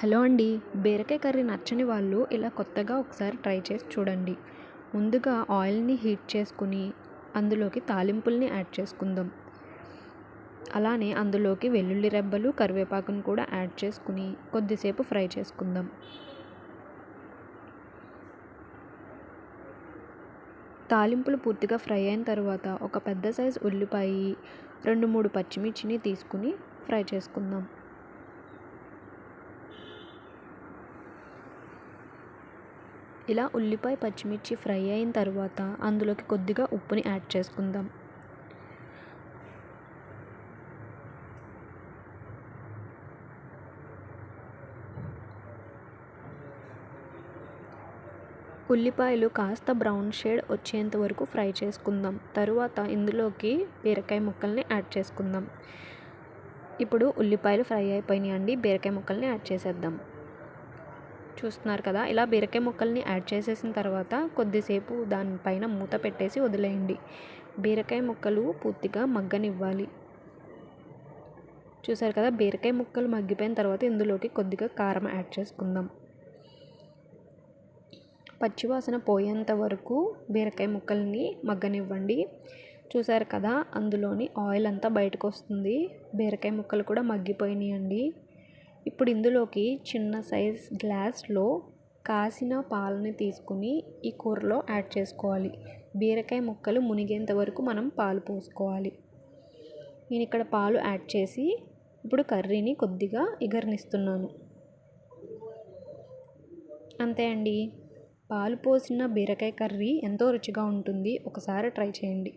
Hello అండి. బీరకాయ curry నచ్చని వాళ్ళు ఇలా కొత్తగా ఒకసారి ట్రై చేసి చూడండి. ముందుగా ఆయిల్ని హీట్ చేసుకుని అందులోకి తాలింపుల్ని యాడ్ చేసుకుందాం. అలానే అందులోకి వెల్లుల్లి రెబ్బలు కరివేపాకును కూడా యాడ్ చేసుకుని కొద్దిసేపు ఫ్రై చేసుకుందాం. తాలింపులు పూర్తిగా ఫ్రై అయిన తర్వాత ఒక పెద్ద సైజు ఉల్లిపాయ రెండు మూడు పచ్చిమిర్చిని తీసుకుని ఫ్రై చేసుకుందాం. ఇలా ఉల్లిపాయ పచ్చిమిర్చి ఫ్రై అయిన తర్వాత అందులోకి కొద్దిగా ఉప్పుని యాడ్ చేసుకుందాం. ఉల్లిపాయలు కాస్త బ్రౌన్ షేడ్ వచ్చేంత వరకు ఫ్రై చేసుకుందాం. తరువాత ఇందులోకి బీరకాయ ముక్కల్ని యాడ్ చేసుకుందాం. ఇప్పుడు ఉల్లిపాయలు ఫ్రై అయిపోయినాయండి అండి బీరకాయ ముక్కల్ని యాడ్ చేసేద్దాం. చూస్తున్నారు కదా ఇలా బీరకాయ ముక్కల్ని యాడ్ చేసేసిన తర్వాత కొద్దిసేపు దానిపైన మూత పెట్టేసి వదిలేయండి. బీరకాయ ముక్కలు పూర్తిగా మగ్గనివ్వాలి. చూసారు కదా బీరకాయ ముక్కలు మగ్గిపోయిన తర్వాత ఇందులోకి కొద్దిగా కారం యాడ్ చేసుకుందాం. పచ్చివాసన పోయేంత వరకు బీరకాయ ముక్కల్ని మగ్గనివ్వండి. చూసారు కదా అందులోని ఆయిల్ అంతా బయటకు వస్తుంది. బీరకాయ ముక్కలు కూడా మగ్గిపోయినాయండి. ఇప్పుడు ఇందులోకి చిన్న సైజ్ గ్లాస్లో కాసిన పాలని తీసుకుని ఈ కూరలో యాడ్ చేసుకోవాలి. బీరకాయ ముక్కలు మునిగేంత వరకు మనం పాలు పోసుకోవాలి. నేను ఇక్కడ పాలు యాడ్ చేసి ఇప్పుడు కర్రీని కొద్దిగా ఇగర్నిస్తున్నాను. అంతే అండి. పాలు పోసిన బీరకాయ కర్రీ ఎంతో రుచిగా ఉంటుంది. ఒకసారి ట్రై చేయండి.